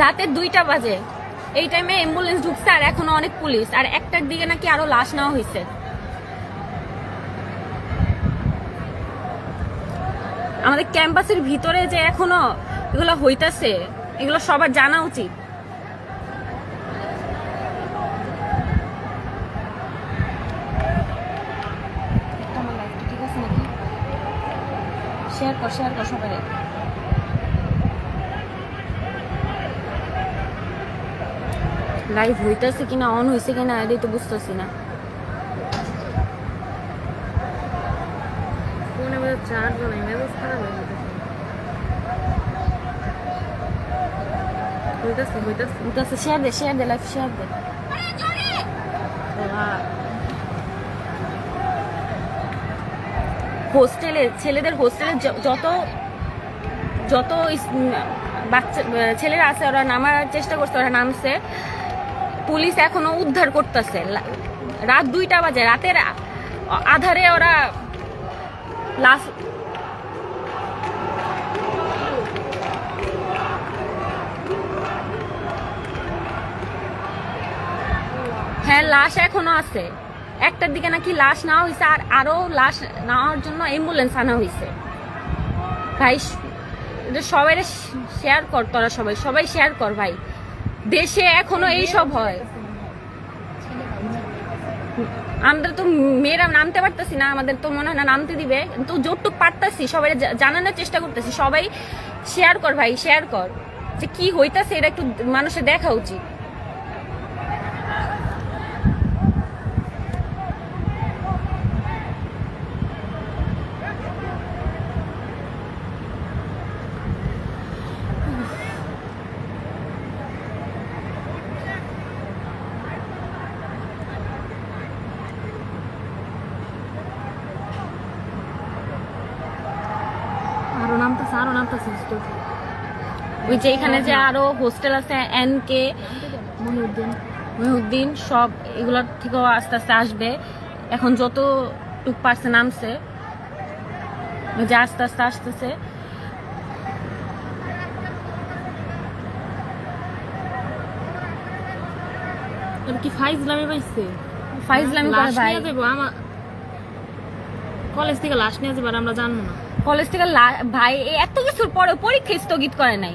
রাতের দুইটা বাজে। এই টাইমে অ্যাম্বুলেন্স ঢুকছে আর এখনও অনেক পুলিশ। আর একটার দিকে নাকি আরও লাশ নেওয়া হয়েছে আমাদের ক্যাম্পাসের ভিতরে যে এখনও এগুলো হইতাছে, এগুলো সবার জানা উচিত ঠিক আছে নাকি শেয়ার কর শেয়ার কর। সবাই লাইভ হইতাছে কিনা অন হইছে কিনা এটাই তো বুঝতেছি না। চার্জ নাই মেজাজ খারাপ হয়ে হইতাছে হইতাছে। শেয়ার দে শেয়ার দে লাইভ শেয়ার দে। হোস্টেলে, ছেলেদের হোস্টেলে যত যত বাচ্চা ছেলেরা আছে, ওরা নামার চেষ্টা করছে, ওরা নামছে। পুলিশ এখনও উদ্ধার করতেছে। রাত দুইটা বাজে, রাতের আধারে ওরা লাশ হ্যাঁ লাশ এখনও আছে। একটার দিকে নাকি লাশ নেওয়া হয়েছে আর আরও লাশ নেওয়ার জন্য অ্যাম্বুলেন্স আনা হয়েছে। ভাই, এটা সবাই শেয়ার কর তোরা সবাই সবাই শেয়ার কর ভাই। দেশে এখনও এই সব হয়। আমরা তো মেয়েরা নামতে পারতেছি না, আমাদের তো মনে হয় না নামতে দিবে। তো জোরটুক পারতাছি সবাই জানানোর চেষ্টা করতেছি। সবাই শেয়ার কর ভাই শেয়ার কর। যে কি হইতাছে এটা একটু মানুষের দেখা উচিত। আরও নামতেছে আরও নামতেছে ওই যে এখানে যে আরও হোস্টেল আছে এন কে মহিউদ্দিন। মহিউদ্দিন সব এগুলোর থেকেও আস্তে আস্তে আসবে। এখন যত টুক পারছে নামছে। যে আস্তে আস্তে আসতেছে। কি ফাইজ লামে পাইছে? ফাইজলামি করে ভাই। কলেজ থেকে লাশ নিয়ে যাব আমরা জানব না। কলেজ থেকে ভাই এত কিছুর পরে পরীক্ষা স্থগিত করে নাই।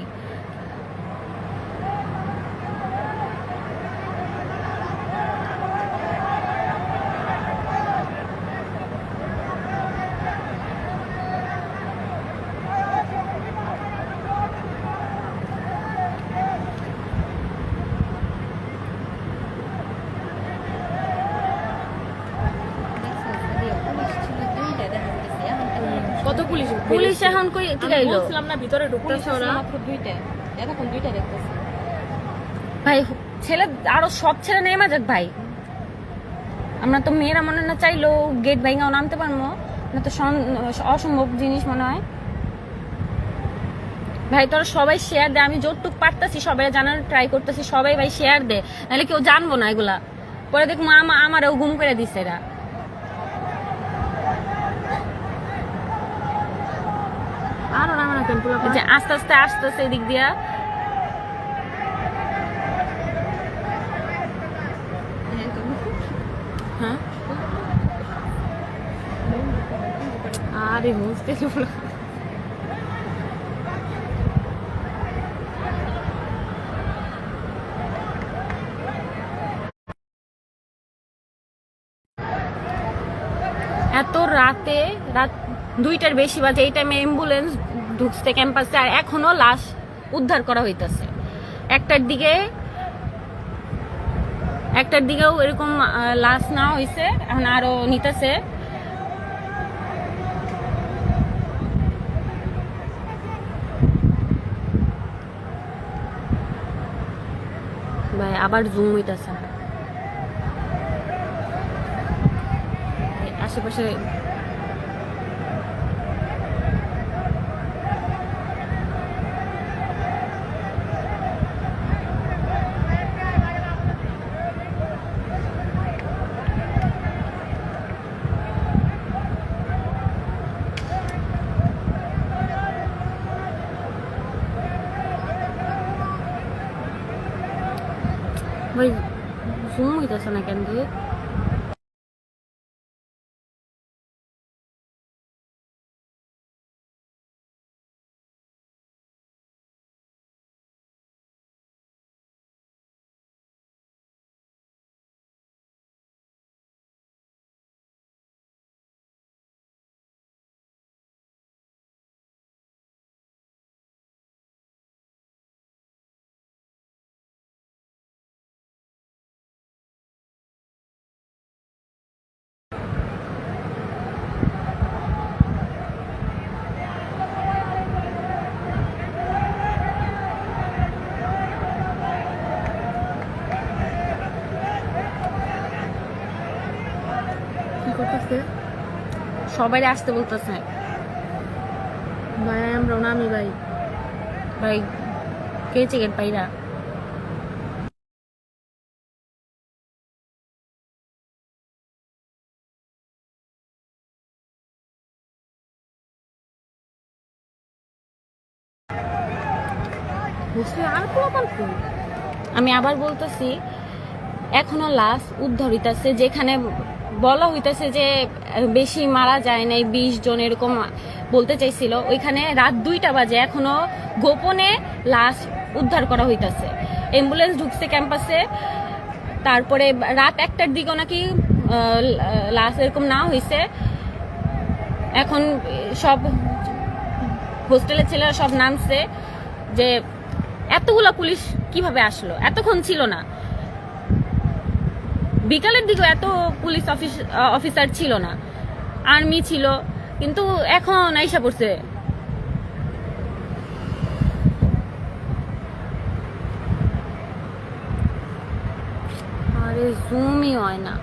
পুলিশ পুলিশ এখন কই ঠিক আইলো বলছিলাম না ভিতরে ঢুকতেছে ওরা। ভাই ছেলে আরও সব ছেলে নেমা যাক ভাই। আমরা তো মেয়েরা মনে না চাইলেও গেট নামতে পারব। না তো অসম্ভব জিনিস মনে হয়। ভাই তোরা সবাই শেয়ার দে আমি যতটুক পারতাছি সবাই জানার ট্রাই করতেছি সবাই ভাই শেয়ার দে। নাহলে কেউ জানব না এগুলা। পরে দেখব আমা আমারও গুম করে দিছে এরা আরও নামে না কেন পুরো এই যে আস্তে আস্তে আসতেছে এদিক দিয়া। হ্যাঁ? আরে বুঝতে এত রাতে রাত দুইটার বেশি বাজে এই টাইমে অ্যাম্বুলেন্স ঢুকছে ক্যাম্পাসে আর এখনও লাশ উদ্ধার করা হইতাছে। একটার দিকে, একটার দিকেও এরকম লাশ নেওয়া হয়েছে এখন আরও নিতেছে। আবার জুম হইতাছে। 왜, 무슨 무이 되잖아, 걔들 করতেছে। সবাই আসতে বলতেছে। ভাই আমরা নামি ভাই। ভাই কে চিকেন পাইরা? আমি আবার বলতেছি এখনও লাশ উদ্ধার হইতাছে যেখানে বলা হইতেছে যে বেশি মারা যায় নাই, বিশ জন এরকম বলতে চাইছিল। ওইখানে রাত দুইটা বাজে, এখনও গোপনে লাশ উদ্ধার করা হইতাছে। অ্যাম্বুলেন্স ঢুকছে ক্যাম্পাসে, তারপরে রাত একটার দিকেও নাকি লাশ এরকম না হয়েছে এখন সব হোস্টেলের ছেলেরা সব নামছে যে, এতগুলা পুলিশ কীভাবে আসলো? এতক্ষণ ছিল না। বিকালের দিকেও এত পুলিশ অফিস অফিসার ছিল না। আর্মি ছিল, কিন্তু এখন আইসা পড়ছে। আরে জুমই হয় না।